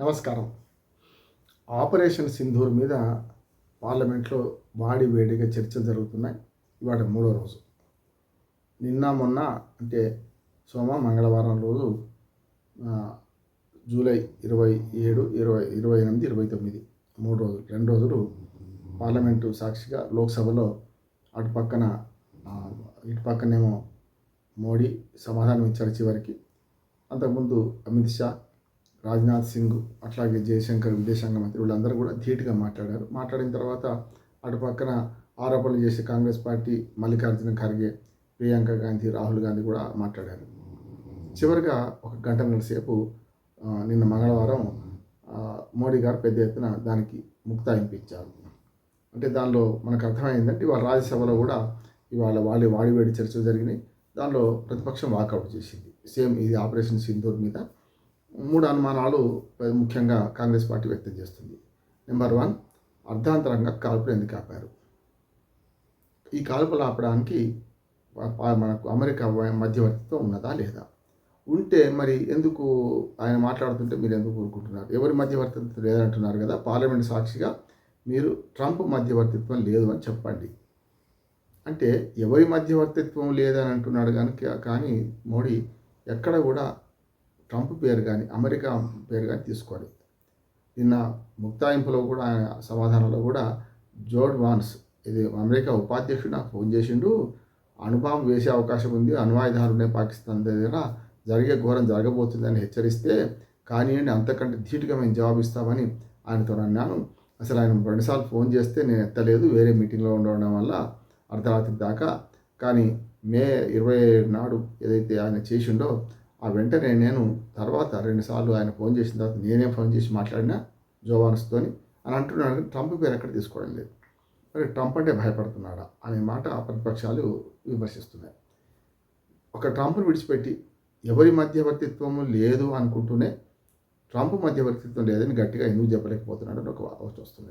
నమస్కారం. ఆపరేషన్ సింధూర్ మీద పార్లమెంట్లో వాడి వేడిగా చర్చలు జరుగుతున్నాయి. ఇవాళ మూడో రోజు. నిన్న మొన్న అంటే సోమ మంగళవారం రోజు జూలై ఇరవై ఏడు ఇరవై ఇరవై ఎనిమిది ఇరవై తొమ్మిది మూడు రోజులు. రెండు రోజులు పార్లమెంటు సాక్షిగా లోక్సభలో అటు పక్కన ఇటు పక్కనేమో మోడీ సమాధానం ఇచ్చారు చివరికి. అంతకుముందు అమిత్ షా రాజ్నాథ్ సింగ్ అట్లాగే జయశంకర్ విదేశాంగ మంత్రి వీళ్ళందరూ కూడా ధీటుగా మాట్లాడారు. మాట్లాడిన తర్వాత అటు పక్కన ఆరోపణలు చేసే కాంగ్రెస్ పార్టీ మల్లికార్జున ఖర్గే ప్రియాంక గాంధీ రాహుల్ గాంధీ కూడా మాట్లాడారు. చివరిగా ఒక గంటన్నర సేపు నిన్న మంగళవారం మోడీ గారు పెద్ద ఎత్తున దానికి ముక్తాయింపు ఇచ్చారు. అంటే దానిలో మనకు అర్థమైందంటే ఇవాళ రాజ్యసభలో కూడా ఇవాళ వాళ్ళ వాడివేడి చర్చలు జరిగినాయి. దానిలో ప్రతిపక్షం వాకౌట్ చేసింది. సేమ్ ఇది ఆపరేషన్ సింధూర్ మీద మూడు అనుమానాలు ముఖ్యంగా కాంగ్రెస్ పార్టీ వ్యక్తం చేస్తుంది. నెంబర్ వన్ అర్ధాంతరంగా కాల్పులు ఎందుకు ఆపారు? ఈ కాల్పులు ఆపడానికి మనకు అమెరికా మధ్యవర్తిత్వం ఉన్నదా లేదా? ఉంటే మరి ఎందుకు ఆయన మాట్లాడుతుంటే మీరు ఎందుకు ఊరుకుంటున్నారు? ఎవరి మధ్యవర్తిత్వం లేదంటున్నారు కదా పార్లమెంట్ సాక్షిగా మీరు ట్రంప్ మధ్యవర్తిత్వం లేదు అని చెప్పండి. అంటే ఎవరి మధ్యవర్తిత్వం లేదని అంటున్నాడు కనుక కానీ మోడీ ఎక్కడ కూడా ట్రంప్ పేరు కానీ అమెరికా పేరు కానీ తీసుకోవాలి. నిన్న ముక్తాయింపులో కూడా ఆయన సమాధానంలో కూడా జోర్డ్ వాన్స్ ఇది అమెరికా ఉపాధ్యక్షుడు నాకు ఫోన్ చేసిండు అణుబాంబు వేసే అవకాశం ఉంది అణ్వాయుధాలునే పాకిస్తాన్ దగ్గర జరిగే ఘోరం జరగబోతుందని హెచ్చరిస్తే కానివ్వండి అంతకంటే ధీటుగా మేము జవాబిస్తామని ఆయనతో అన్నాను. అసలు ఆయన రెండుసార్లు ఫోన్ చేస్తే నేను ఎత్తలేదు వేరే మీటింగ్లో ఉండడం వల్ల అర్ధరాత్రి దాకా. కానీ మే ఇరవై ఏడు నాడు ఏదైతే ఆయన చేసిండో ఆ వెంటనే నేను తర్వాత రెండుసార్లు ఆయన ఫోన్ చేసిన తర్వాత నేనే ఫోన్ చేసి మాట్లాడినా జోవాన్స్తోని అని అంటున్నాడు. ట్రంప్ పేరు ఎక్కడ తీసుకోవడం లేదు. మరి ట్రంప్ అంటే భయపడుతున్నాడా అనే మాట ప్రతిపక్షాలు విమర్శిస్తున్నాయి. ఒక ట్రంప్ను విడిచిపెట్టి ఎవరి మధ్యవర్తిత్వము లేదు అనుకుంటూనే ట్రంప్ మధ్యవర్తిత్వం లేదని గట్టిగా ఎందుకు చెప్పలేకపోతున్నాడు అని ఒక ఆలోచన వస్తుంది.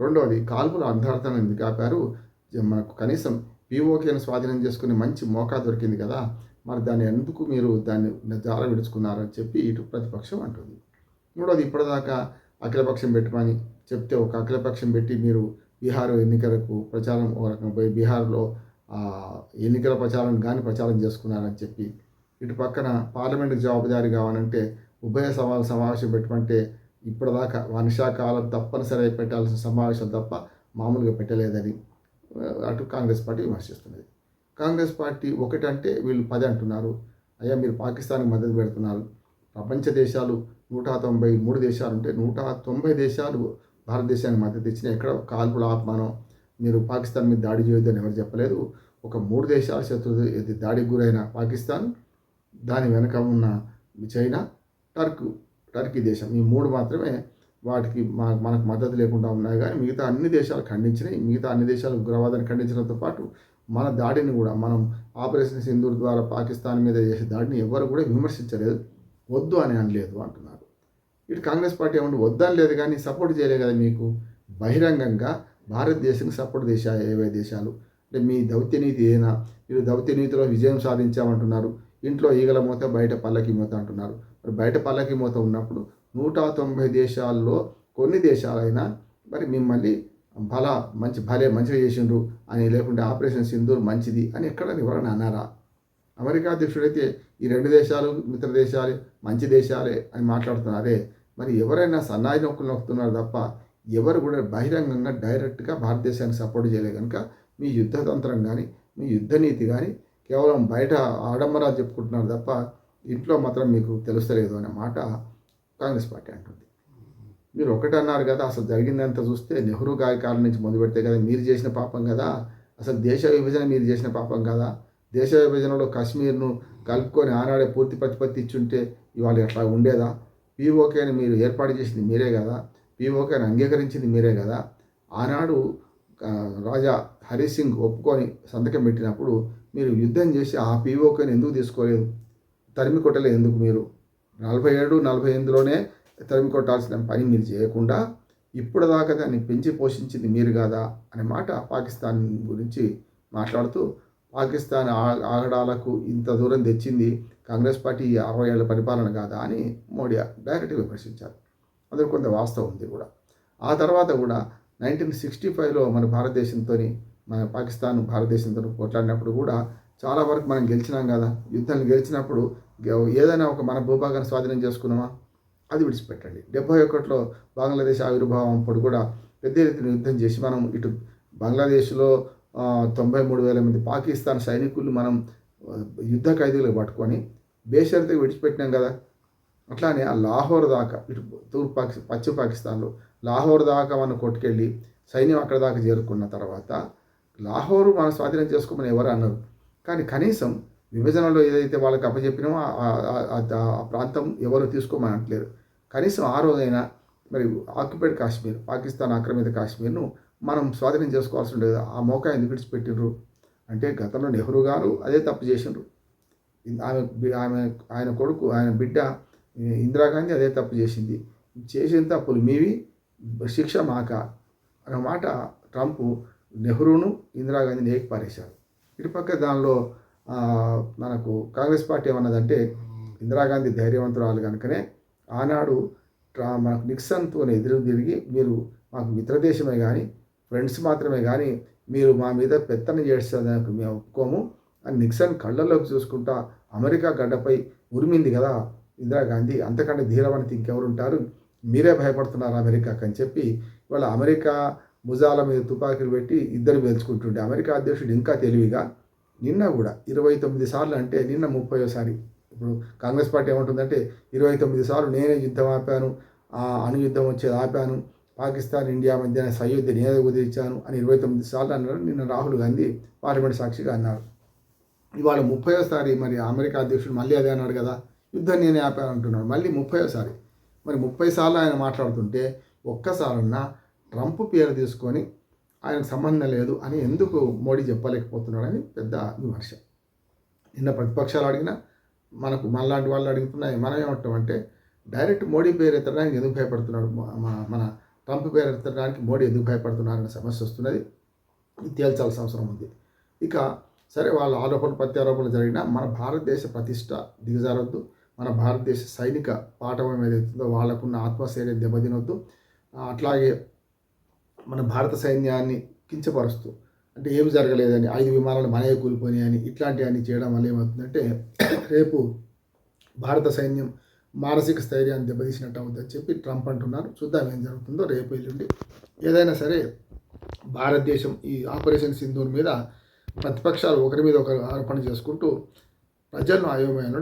రెండవది కాల్పులు అర్ధార్థం ఎందుకు ఆపారు? మనకు కనీసం పీఓకేను స్వాధీనం చేసుకుని మంచి మోకా దొరికింది కదా. మరి దాన్ని ఎందుకు మీరు దాన్ని జార విడుచుకున్నారని చెప్పి ఇటు ప్రతిపక్షం అంటుంది. మూడవది ఇప్పటిదాకా అఖిలపక్షం పెట్టమని చెప్తే ఒక అఖిలపక్షం పెట్టి మీరు బీహార్ ఎన్నికలకు ప్రచారం ఒక రకంగా పోయి బీహార్లో ఎన్నికల ప్రచారం కానీ ప్రచారం చేసుకున్నారని చెప్పి ఇటు పక్కన పార్లమెంట్ జవాబుదారీ కావాలంటే ఉభయ సభల సమావేశం పెట్టమంటే ఇప్పటిదాకా వర్షాకాలం తప్పనిసరి పెట్టాల్సిన సమావేశం తప్ప మామూలుగా పెట్టలేదని అటు కాంగ్రెస్ పార్టీ విమర్శిస్తున్నది. కాంగ్రెస్ పార్టీ ఒకటంటే వీళ్ళు పది అంటున్నారు. అయ్యా మీరు పాకిస్తాన్కి మద్దతు పెడుతున్నారు. ప్రపంచ దేశాలు నూట తొంభై మూడు దేశాలు ఉంటే నూట తొంభై దేశాలు భారతదేశానికి మద్దతు ఇచ్చిన ఎక్కడ కాల్పుల ఆపమానం మీరు పాకిస్తాన్ మీద దాడి చేయొద్దని ఎవరు చెప్పలేదు? ఒక మూడు దేశాల శత్రు ఇది దాడికి గురైన పాకిస్తాన్ దాని వెనక ఉన్న చైనా టర్క్ టర్కీ దేశం. ఈ మూడు మాత్రమే వాటికి మా మనకు మద్దతు లేకుండా ఉన్నాయి. కానీ మిగతా అన్ని దేశాలు ఖండించినాయి. మిగతా అన్ని దేశాలు ఉగ్రవాదాన్ని ఖండించడంతో పాటు మన దాడిని కూడా మనం ఆపరేషన్ సింధూర్ ద్వారా పాకిస్తాన్ మీద చేసే దాడిని ఎవరు కూడా విమర్శించలేదు. వద్దు అని అనలేదు అంటున్నారు. ఇటు కాంగ్రెస్ పార్టీ ఏమంటే వద్దని లేదు కానీ సపోర్ట్ చేయలేదు కదా మీకు? బహిరంగంగా భారతదేశం సపోర్ట్ దేశాలు ఏవే దేశాలు? అంటే మీ దౌత్యనీతి ఏనా? మీరు దౌత్యనీతిలో విజయం సాధించామంటున్నారు. ఇంట్లో ఈగల మూత బయట పల్లకి మూత అంటున్నారు. మరి బయట పల్లకి మూత ఉన్నప్పుడు నూట తొంభై దేశాల్లో కొన్ని దేశాలైనా మరి మిమ్మల్ని బల మంచి భలే మంచిగా చేసిండ్రు అని లేకుంటే ఆపరేషన్ సింధూర్ మంచిది అని ఎక్కడ ఎవరైనా అన్నారా? అమెరికా అధ్యక్షుడైతే ఈ రెండు దేశాలు మిత్ర దేశాలే మంచి దేశాలే అని మాట్లాడుతున్నారే. మరి ఎవరైనా సన్నాయి నొక్కులు నొక్కుతున్నారు తప్ప ఎవరు కూడా బహిరంగంగా డైరెక్ట్గా భారతదేశానికి సపోర్ట్ చేయలే కనుక మీ యుద్ధతంత్రం కానీ మీ యుద్ధ నీతి కానీ కేవలం బయట ఆడంబరాలు చెప్పుకుంటున్నారు తప్ప ఇంట్లో మాత్రం మీకు తెలుస్తలేదు అనే మాట కాంగ్రెస్ పార్టీ అంటుంది. మీరు ఒకటి అన్నారు కదా అసలు జరిగిందంతా చూస్తే నెహ్రూ గారి కాలం నుంచి మొదలు పెడితే కదా మీరు చేసిన పాపం కదా అసలు దేశ విభజన మీరు చేసిన పాపం కదా దేశ విభజనలో కాశ్మీర్ను కలుపుకొని ఆనాడే పూర్తి ప్రతిపత్తి ఇచ్చుంటే ఇవాళ ఎట్లా ఉండేదా? పీఓకేని మీరు ఏర్పాటు చేసింది మీరే కదా పీఓకేని అంగీకరించింది మీరే కదా. ఆనాడు రాజా హరి సింగ్ ఒప్పుకొని సంతకం పెట్టినప్పుడు మీరు యుద్ధం చేసి ఆ పీఓకేని ఎందుకు తీసుకోలేదు? తరిమి కొట్టలేదు ఎందుకు మీరు? నలభై ఏడు నలభై ఎనిమిదిలోనే తరిమి కొట్టాల్సిన పని మీరు చేయకుండా ఇప్పుడు దాకా దాన్ని పెంచి పోషించింది మీరు కాదా అనే మాట పాకిస్తాన్ గురించి మాట్లాడుతూ పాకిస్తాన్ ఆ- ఆగడాలకు ఇంత దూరం తెచ్చింది కాంగ్రెస్ పార్టీ అరవై ఏళ్ళ పరిపాలన కాదా అని మోడీ డైరెక్ట్గా విమర్శించారు. అందులో కొంత వాస్తవం ఉంది కూడా. ఆ తర్వాత కూడా నైన్టీన్ సిక్స్టీ ఫైవ్లో మన భారతదేశంతో మన పాకిస్తాన్ భారతదేశంతో పోట్లాడినప్పుడు కూడా చాలా వరకు మనం గెలిచినాం కదా. యుద్ధాన్ని గెలిచినప్పుడు ఏదైనా ఒక మన భూభాగాన్ని స్వాధీనం చేసుకున్నామా? అది విడిచిపెట్టండి. డెబ్బై ఒకటిలో బంగ్లాదేశ్ ఆవిర్భావం అప్పుడు కూడా పెద్ద ఎత్తున యుద్ధం చేసి మనం ఇటు బంగ్లాదేశ్లో తొంభై మూడు వేల మంది పాకిస్తాన్ సైనికులు మనం యుద్ధ ఖైదీలు పట్టుకొని బేషరతగా విడిచిపెట్టినాం కదా. అట్లానే ఆ లాహోర్ దాకా ఇటు తూర్పు పాకి పశ్చిమ పాకిస్తాన్లో లాహోర్ దాకా మనం కొట్టుకెళ్ళి సైన్యం అక్కడ దాకా చేరుకున్న తర్వాత లాహోరు మనం స్వాధీనం చేసుకోమని ఎవరు అన్నారు. కానీ కనీసం విభజనలో ఏదైతే వాళ్ళకి అప్పచెప్పినామో ఆ- ప్రాంతం ఎవరు తీసుకోమని అంటలేరు కనీసం ఆ రోజైనా మరి ఆక్యుపైడ్ కాశ్మీర్ పాకిస్తాన్ ఆక్రమిత కాశ్మీర్ను మనం స్వాధీనం చేసుకోవాల్సి ఉండేది ఆ మోకా ఎందుకు విడిచిపెట్టినరు అంటే గతంలో నెహ్రూ గారు అదే తప్పు చేసిండ్రు. ఆమె ఆమె ఆయన కొడుకు ఆయన బిడ్డ ఇందిరాగాంధీ అదే తప్పు చేసింది. చేసిన తప్పులు మీవి శిక్ష మాక అన్న మాట ట్రంప్ నెహ్రూను ఇందిరాగాంధీని ఏకపారేశారు. ఇటుపక్క దానిలో మనకు కాంగ్రెస్ పార్టీ ఏమన్నదంటే ఇందిరాగాంధీ ధైర్యవంతురాలు కనుకనే ఆనాడు ట్రా మనకు నిక్సన్తో ఎదురు తిరిగి మీరు మాకు మిత్రదేశమే కానీ ఫ్రెండ్స్ మాత్రమే కానీ మీరు మా మీద పెత్తన చేసేదానికి మేము ఒప్పుకోము అని నిక్సన్ కళ్ళల్లోకి చూసుకుంటా అమెరికా గడ్డపై ఉరిమింది కదా ఇందిరాగాంధీ అంతకంటే ధీరవనితి ఇంకెవరుంటారు? మీరే భయపడుతున్నారు అమెరికాకి అని చెప్పి ఇవాళ అమెరికా భుజాల మీద తుపాకీలు పెట్టి ఇద్దరు పేల్చుకుంటుండే. అమెరికా అధ్యక్షుడు ఇంకా తెలివిగా నిన్న కూడా ఇరవై తొమ్మిది సార్లు అంటే నిన్న ముప్పైసారి ఇప్పుడు కాంగ్రెస్ పార్టీ ఏమంటుందంటే ఇరవై తొమ్మిది సార్లు నేనే యుద్ధం ఆపాను ఆ అణు యుద్ధం వచ్చేది ఆపాను పాకిస్తాన్ ఇండియా మధ్య సయోధ్య నేనే కుదిరించాను అని ఇరవై తొమ్మిది సార్లు అన్నారు నిన్న రాహుల్ గాంధీ పార్లమెంట్ సాక్షిగా అన్నారు. ఇవాళ ముప్పయోసారి మరి అమెరికా అధ్యక్షుడు మళ్ళీ అదే అన్నాడు కదా యుద్ధం నేనే ఆపాను అంటున్నాడు. మళ్ళీ ముప్పయోసారి మరి ముప్పై సార్లు ఆయన మాట్లాడుతుంటే ఒక్కసారన్నా ట్రంప్ పేరు తీసుకొని ఆయనకు సంబంధం లేదు అని ఎందుకు మోడీ చెప్పలేకపోతున్నాడని పెద్ద విమర్శ. నిన్న ప్రతిపక్షాలు అడిగినా మనకు మనలాంటి వాళ్ళు అడుగుతున్నాయి మనం ఏమంటామంటే డైరెక్ట్ మోడీ పేరు ఎత్తడానికి ఎందుకు భయపడుతున్నాడు? మన- మన ట్రంప్ పేరు ఎత్తడానికి మోడీ ఎందుకు భయపడుతున్నారనే సమస్య వస్తున్నది. ఇది తేల్చాల్సిన అవసరం ఉంది. ఇక సరే వాళ్ళ ఆరోపణలు ప్రత్యారోపణలు జరిగినా మన భారతదేశ ప్రతిష్ట దిగజారొద్దు. మన భారతదేశ సైనిక పాఠం ఏదైతుందో వాళ్ళకున్న ఆత్మశైర్యం దెబ్బతినొద్దు. అట్లాగే మన భారత సైన్యాన్ని కించపరుస్తూ అంటే ఏమి జరగలేదని ఐదు విమానాలు మనయే కూలిపోయినాయని ఇట్లాంటివన్నీ చేయడం వల్ల ఏమవుతుందంటే రేపు భారత సైన్యం మానసిక స్థైర్యాన్ని దెబ్బతీసినట్టు అవుతుందని చెప్పి ట్రంప్ అంటున్నారు. చూద్దాం ఏం జరుగుతుందో రేపు ఎల్లుండి. ఏదైనా సరే భారతదేశం ఈ ఆపరేషన్ సింధూర్ మీద ప్రతిపక్షాలు ఒకరి మీద ఒకరు ఆరోపణ చేసుకుంటూ ప్రజలను అయోమయంలో